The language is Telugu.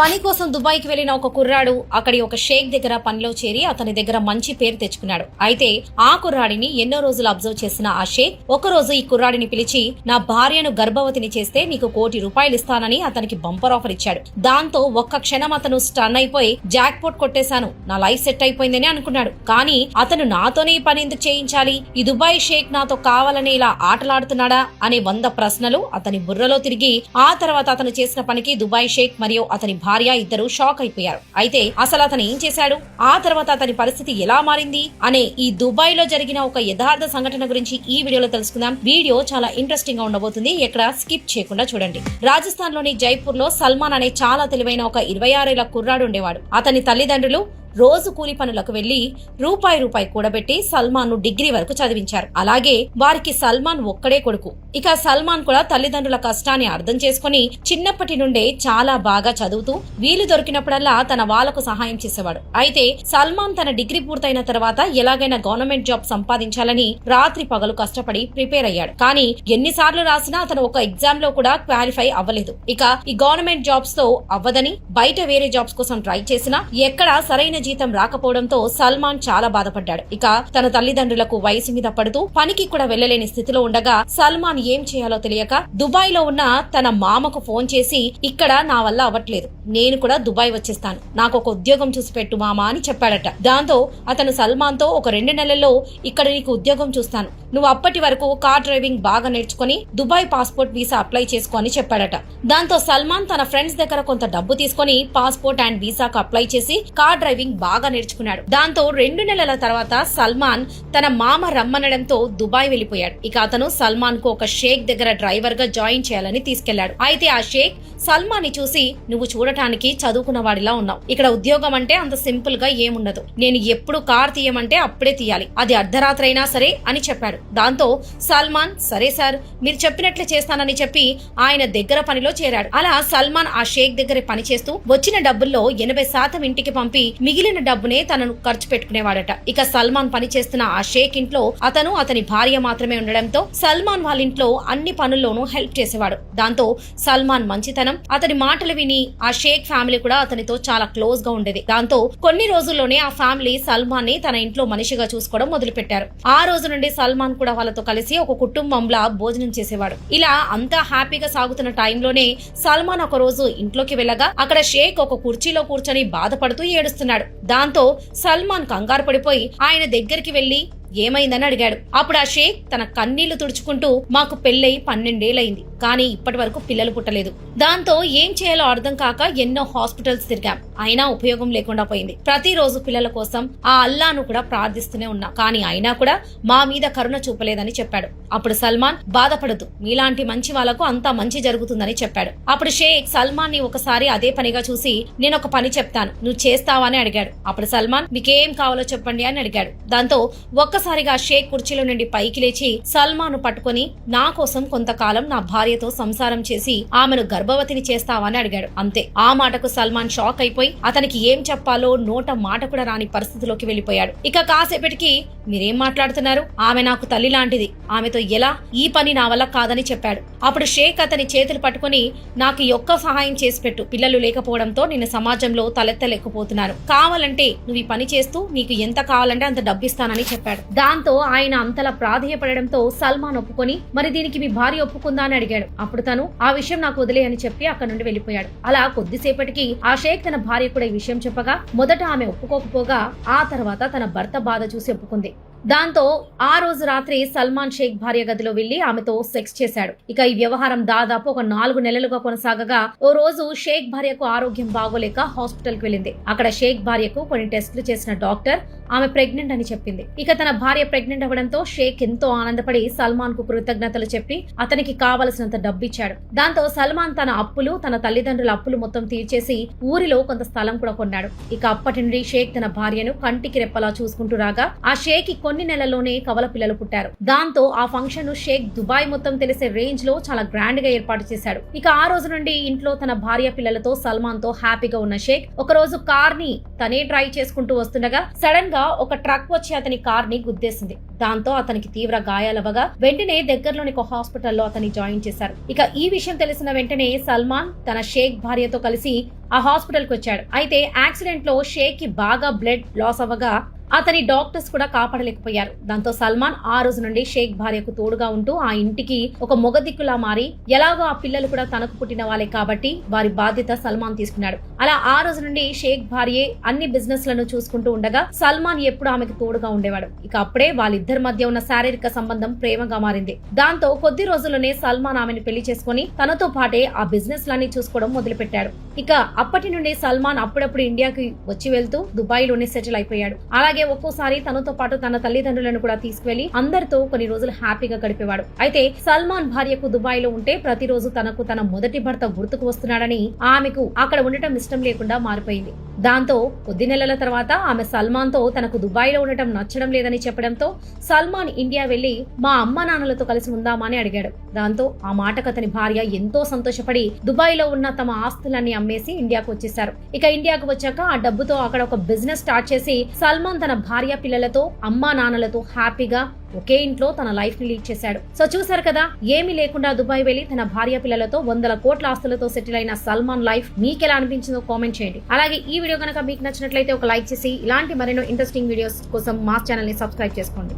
పని కోసం దుబాయ్కి వెళ్ళిన ఒక కుర్రాడు అక్కడి ఒక షేక్ దగ్గర పనిలో చేరి అతని దగ్గర మంచి పేరు తెచ్చుకున్నాడు. అయితే ఆ కుర్రాడిని ఎన్నో రోజులు అబ్జర్వ్ చేసిన ఆ షేక్ ఒక రోజు ఈ కుర్రాడిని పిలిచి నా భార్యను గర్భవతిని చేస్తే నీకు కోటి రూపాయలు ఇస్తానని అతనికి బంపర్ ఆఫర్ ఇచ్చాడు. దాంతో ఒక్క క్షణం అతను స్టన్ అయిపోయి జాక్ పోట్ కొట్టేశాను. నా లైఫ్ సెట్ అయిపోయిందని అనుకున్నాడు. కానీ అతను నాతోనే ఈ పని ఎందుకు చేయించాలి? ఈ దుబాయ్ షేక్ నాతో కావాలని ఇలా ఆటలాడుతున్నాడా? అనే వంద ప్రశ్నలు అతని బుర్రలో తిరిగి ఆ తర్వాత అతను చేసిన పనికి దుబాయ్ షేక్ మరియు అతని భార్య ఇద్దరు షాక్ అయిపోయారు. అయితే అసలు అతను ఏం చేశాడు? ఆ తర్వాత అతని పరిస్థితి ఎలా మారింది? అనే ఈ దుబాయ్లో జరిగిన ఒక యథార్థ సంఘటన గురించి ఈ వీడియోలో తెలుసుకుందాం. వీడియో చాలా ఇంట్రెస్టింగ్గా ఉండబోతుంది. ఎక్కడ స్కిప్ చేయకుండా చూడండి. రాజస్థాన్లోని జైపూర్లో సల్మాన్ అనే చాలా తెలివైన ఒక ఇరవై ఆరేళ్ళ కుర్రాడు ఉండేవాడు. అతని తల్లిదండ్రులు రోజు కూలి పనులకు వెళ్ళి రూపాయి రూపాయి కూడబెట్టి సల్మాన్ను డిగ్రీ వరకు చదివించారు. అలాగే వారికి సల్మాన్ ఒక్కడే కొడుకు. ఇక సల్మాన్ కూడా తల్లిదండ్రుల కష్టాన్ని అర్థం చేసుకుని చిన్నప్పటి నుండే చాలా బాగా చదువుతూ వీలు దొరికినప్పుడల్లా తన వాళ్ళకు సహాయం చేసేవాడు. అయితే సల్మాన్ తన డిగ్రీ పూర్తయిన తర్వాత ఎలాగైనా గవర్నమెంట్ జాబ్ సంపాదించాలని రాత్రి పగలు కష్టపడి ప్రిపేర్ అయ్యాడు. కానీ ఎన్నిసార్లు రాసినా అతను ఒక ఎగ్జామ్లో కూడా క్వాలిఫై అవ్వలేదు. ఇక ఈ గవర్నమెంట్ జాబ్స్తో అవ్వదని బయట వేరే జాబ్స్ కోసం ట్రై చేసినా ఎక్కడా సరైన జీతం రాకపోవడంతో సల్మాన్ చాలా బాధపడ్డాడు. ఇక తన తల్లిదండ్రులకు వయసు మీద పడుతూ పనికి కూడా వెళ్ళలేని స్థితిలో ఉండగా సల్మాన్ ఏం చేయాలో తెలియక దుబాయ్లో ఉన్న తన మామకు ఫోన్ చేసి ఇక్కడ నా వల్ల అవ్వట్లేదు. నేను కూడా దుబాయ్ వచ్చేస్తాను. నాకు ఒక ఉద్యోగం చూసి పెట్టు మామా అని చెప్పాడట. దాంతో అతను సల్మాన్తో ఒక రెండు నెలల్లో ఇక్కడ నీకు ఉద్యోగం చూస్తాను. నువ్వు అప్పటి వరకు కార్ డ్రైవింగ్ బాగా నేర్చుకుని దుబాయ్ పాస్పోర్ట్ వీసా అప్లై చేసుకో అని చెప్పాడట. దాంతో సల్మాన్ తన ఫ్రెండ్స్ దగ్గర కొంత డబ్బు తీసుకుని పాస్పోర్ట్ అండ్ వీసాకు అప్లై చేసి కార్ డ్రైవింగ్ బాగా నేర్చుకున్నాడు. దాంతో రెండు నెలల తర్వాత సల్మాన్ తన మామ రమ్మనడంతో దుబాయ్ వెళ్ళిపోయాడు ఇక అతను సల్మాన్కు ఒక షేక్ దగ్గర డ్రైవర్గా జాయిన్ చేయాలని తీసుకెళ్ళాడు. అయితే ఆ షేక్ సల్మాన్ని చూసి నువ్వు చూడటానికి చదువుకున్న వాడిలా ఉన్నావు. ఇక్కడ ఉద్యోగం అంటే అంత సింపుల్గా ఏముండదు. నేను ఎప్పుడు కార్ తీయమంటే అప్పుడే తీయాలి. అది అర్ధరాత్రి అయినా సరే అని చెప్పాడు. దాంతో సల్మాన్ సరే సార్ మీరు చెప్పినట్లు చేస్తానని చెప్పి ఆయన దగ్గర పనిలో చేరాడు. అలా సల్మాన్ ఆ షేక్ దగ్గర పనిచేస్తూ వచ్చిన డబ్బుల్లో ఎనభై శాతం ఇంటికి పంపి మిగిలిన డబ్బునే తనను ఖర్చు పెట్టుకునేవాడట. ఇక సల్మాన్ పనిచేస్తున్న ఆ షేక్ ఇంట్లో అతను అతని భార్య మాత్రమే ఉండడంతో సల్మాన్ వాళ్ళ ఇంట్లో అన్ని పనుల్లోనూ హెల్ప్ చేసేవాడు. దాంతో సల్మాన్ మంచితనం అతని మాటలు విని ఆ షేక్ ఫ్యామిలీ కూడా అతనితో చాలా క్లోజ్గా ఉండేది. దాంతో కొన్ని రోజుల్లోనే ఆ ఫ్యామిలీ సల్మాన్ని తన ఇంట్లో మనిషిగా చూసుకోవడం మొదలుపెట్టారు. ఆ రోజు నుండి సల్మాన్ కూడా వాళ్ళతో కలిసి ఒక కుటుంబంలా భోజనం చేసేవాడు. ఇలా అంతా హ్యాపీగా సాగుతున్న టైంలోనే సల్మాన్ ఒక రోజు ఇంట్లోకి వెళ్ళగా అక్కడ షేక్ ఒక కుర్చీలో కూర్చొని బాధపడుతూ ఏడుస్తున్నాడు. దాంతో సల్మాన్ కంగారు పడిపోయి ఆయన దగ్గరికి వెళ్ళి ఏమైందని అడిగాడు. అప్పుడు ఆ షేక్ తన కన్నీళ్ళు తుడుచుకుంటూ మాకు పెళ్ళై పన్నెండేళ్ళయింది కానీ ఇప్పటి వరకు పిల్లలు పుట్టలేదు. దాంతో ఏం చేయాలో అర్థం కాక ఎన్నో హాస్పిటల్స్ తిరిగాం. అయినా ఉపయోగం లేకుండా పోయింది. ప్రతిరోజు పిల్లల కోసం ఆ అల్లాను కూడా ప్రార్థిస్తూనే ఉన్నా. కానీ అయినా కూడా మా మీద కరుణ చూపలేదని చెప్పాడు. అప్పుడు సల్మాన్ బాధపడదు మీలాంటి మంచి వాళ్ళకు అంతా మంచి జరుగుతుందని చెప్పాడు. అప్పుడు షేక్ సల్మాన్ని ఒకసారి అదే పనిగా చూసి నేను ఒక పని చెప్తాను. నువ్వు చేస్తావా? అని అడిగాడు. అప్పుడు సల్మాన్ మీకేం కావాలో చెప్పండి అని అడిగాడు. దాంతో ఒక్క ఒక్కసారిగా షేక్ కుర్చీలో నుండి పైకి లేచి సల్మాను పట్టుకొని నా కోసం కొంతకాలం నా భార్యతో సంసారం చేసి ఆమెను గర్భవతిని చేస్తావని అడిగాడు. అంతే. ఆ మాటకు సల్మాన్ షాక్ అయిపోయి అతనికి ఏం చెప్పాలో నోట మాట కూడా రాని పరిస్థితిలోకి వెళ్ళిపోయాడు ఇక కాసేపటికి మీరేం మాట్లాడుతున్నారు? ఆమె నాకు తల్లి లాంటిది. ఆమెతో ఎలా? ఈ పని నా వల్ల కాదని చెప్పాడు. అప్పుడు షేక్ అతని చేతులు పట్టుకొని నాకు యొక్క సహాయం చేసి పెట్టు. పిల్లలు లేకపోవడంతో నేను సమాజంలో తలెత్తలేకపోతున్నాను కావాలంటే నువ్వు ఈ పని చేస్తూ నీకు ఎంత కావాలంటే అంత డబ్బిస్తానని చెప్పాడు. దాంతో ఆయన అంతలా ప్రాధేయపడడంతో సల్మాన్ ఒప్పుకొని మరి దీనికి మీ భార్య ఒప్పుకుందా? అని అడిగాడు. అప్పుడు తను ఆ విషయం నాకు వదిలే అని చెప్పి అక్కడ నుండి వెళ్ళిపోయాడు అలా కొద్దిసేపటికి ఆ షేక్ తన భార్య కూడా ఈ విషయం చెప్పగా మొదట ఆమె ఒప్పుకోకపోగా ఆ తర్వాత తన భర్త బాధ చూసి ఒప్పుకుంది. దాంతో ఆ రోజు రాత్రి సల్మాన్ షేక్ భార్య గదిలో వెళ్ళి ఆమెతో సెక్స్ చేశాడు. ఇక ఈ వ్యవహారం దాదాపు ఒక నాలుగు నెలలుగా కొనసాగగా ఓ రోజు షేక్ భార్యకు ఆరోగ్యం బాగోలేక హాస్పిటల్కి వెళ్ళింది. అక్కడ షేక్ భార్యకు కొన్ని టెస్టులు చేసిన డాక్టర్ ఆమె ప్రెగ్నెంట్ అని చెప్పింది. ఇక తన భార్య ప్రెగ్నెంట్ అవ్వడంతో షేక్ ఎంతో ఆనందపడి సల్మాన్కు కృతజ్ఞతలు చెప్పి అతనికి కావలసినంత డబ్బు ఇచ్చాడు దాంతో సల్మాన్ తన అప్పులు తన తల్లిదండ్రుల అప్పులు మొత్తం తీర్చేసి ఊరిలో కొంత స్థలం కూడా కొన్నాడు. ఇక అప్పటి నుండి షేక్ తన భార్యను కంటికి రెప్పలా చూసుకుంటూ రాగా ఆ షేక్ కొన్ని నెలల్లోనే కవల పిల్లలు పుట్టారు. దాంతో ఆ ఫంక్షన్ను షేక్ దుబాయ్ మొత్తం తెలిసే రేంజ్లో చాలా గ్రాండ్గా ఏర్పాటు చేశాడు. ఇక ఆ రోజు నుండి ఇంట్లో తన భార్య పిల్లలతో సల్మాన్తో హ్యాపీగా ఉన్న షేక్ ఒక రోజు కార్ని తనే డ్రైవ్ చేసుకుంటూ వస్తుండగా సడన్గా ఒక ట్రక్ వచ్చి అతని కార్ని గుద్దేసింది. దాంతో అతనికి తీవ్ర గాయాలవ్వగా వెంటనే దగ్గరలోని ఒక హాస్పిటల్లో అతన్ని జాయిన్ చేశారు. ఇక ఈ విషయం తెలిసిన వెంటనే సల్మాన్ తన షేక్ భార్యతో కలిసి ఆ హాస్పిటల్కి వచ్చాడు. అయితే యాక్సిడెంట్లో షేక్కి బాగా బ్లడ్ లాస్ అవ్వగా అతని డాక్టర్స్ కూడా కాపాడలేకపోయారు. దాంతో సల్మాన్ ఆ రోజు నుండి షేక్ భార్యకు తోడుగా ఉంటూ ఆ ఇంటికి ఒక మొగదిక్కులా మారి ఎలాగో ఆ పిల్లలు కూడా తనకు పుట్టిన వాళ్ళే కాబట్టి వారి బాధ్యత సల్మాన్ తీసుకున్నాడు. అలా ఆ రోజు నుండి షేక్ భార్యే అన్ని బిజినెస్లను చూసుకుంటూ ఉండగా సల్మాన్ ఎప్పుడు ఆమెకు తోడుగా ఉండేవాడు. ఇక అప్పుడే వాళ్ళిద్దరి మధ్య ఉన్న శారీరక సంబంధం ప్రేమగా మారింది. దాంతో కొద్ది రోజుల్లోనే సల్మాన్ ఆమెను పెళ్ళి చేసుకుని తనతో పాటే ఆ బిజినెస్ లన్నీ చూసుకోవడం మొదలుపెట్టాడు. ఇక అప్పటి నుండి సల్మాన్ అప్పుడప్పుడు ఇండియాకి వచ్చి వెళ్తూ దుబాయ్లోనే సెటిల్ అయిపోయాడు. అలాగే ఒక్కోసారి తనతో పాటు తన తల్లిదండ్రులను కూడా తీసుకువెళ్ళి అందరితో కొన్ని రోజులు హ్యాపీగా గడిపేవాడు. అయితే సల్మాన్ భార్యకు దుబాయ్లో ఉంటే ప్రతిరోజు తనకు తన మొదటి భర్త గుర్తుకు వస్తున్నాడని ఆమెకు అక్కడ ఉండటం ఇష్టం లేకుండా మారిపోయింది. దాంతో కొద్ది నెలల తర్వాత ఆమె సల్మాన్తో తనకు దుబాయ్లో ఉండటం నచ్చడం లేదని చెప్పడంతో సల్మాన్ ఇండియా వెళ్ళి మా అమ్మ నాన్నలతో కలిసి ఉందామని అడిగాడు. దాంతో ఆ మాటకు అతని భార్య ఎంతో సంతోషపడి దుబాయ్లో ఉన్న తమ ఆస్తులన్నీ అమ్మేసి ఇండియాకు వచ్చేశారు. ఇక ఇండియాకు వచ్చాక ఆ డబ్బుతో అక్కడ ఒక బిజినెస్ స్టార్ట్ చేసి సల్మాన్ తన భార్య పిల్లలతో అమ్మా నాన్నలతో హ్యాపీగా ఒకే ఇంట్లో తన లైఫ్ని లీడ్ చేశాడు. సో చూసారు కదా ఏమీ లేకుండా దుబాయ్ వెళ్ళి తన భార్య పిల్లలతో వందల కోట్ల ఆస్తులతో సెటిల్ అయిన సల్మాన్ లైఫ్ మీకు ఎలా అనిపించిందో కామెంట్ చేయండి. అలాగే ఈ వీడియో కనుక మీకు నచ్చినట్లయితే ఒక లైక్ చేసి ఇలాంటి మరెన్నో ఇంట్రెస్టింగ్ వీడియోస్ కోసం మా ఛానల్ని సబ్స్క్రైబ్ చేసుకోండి.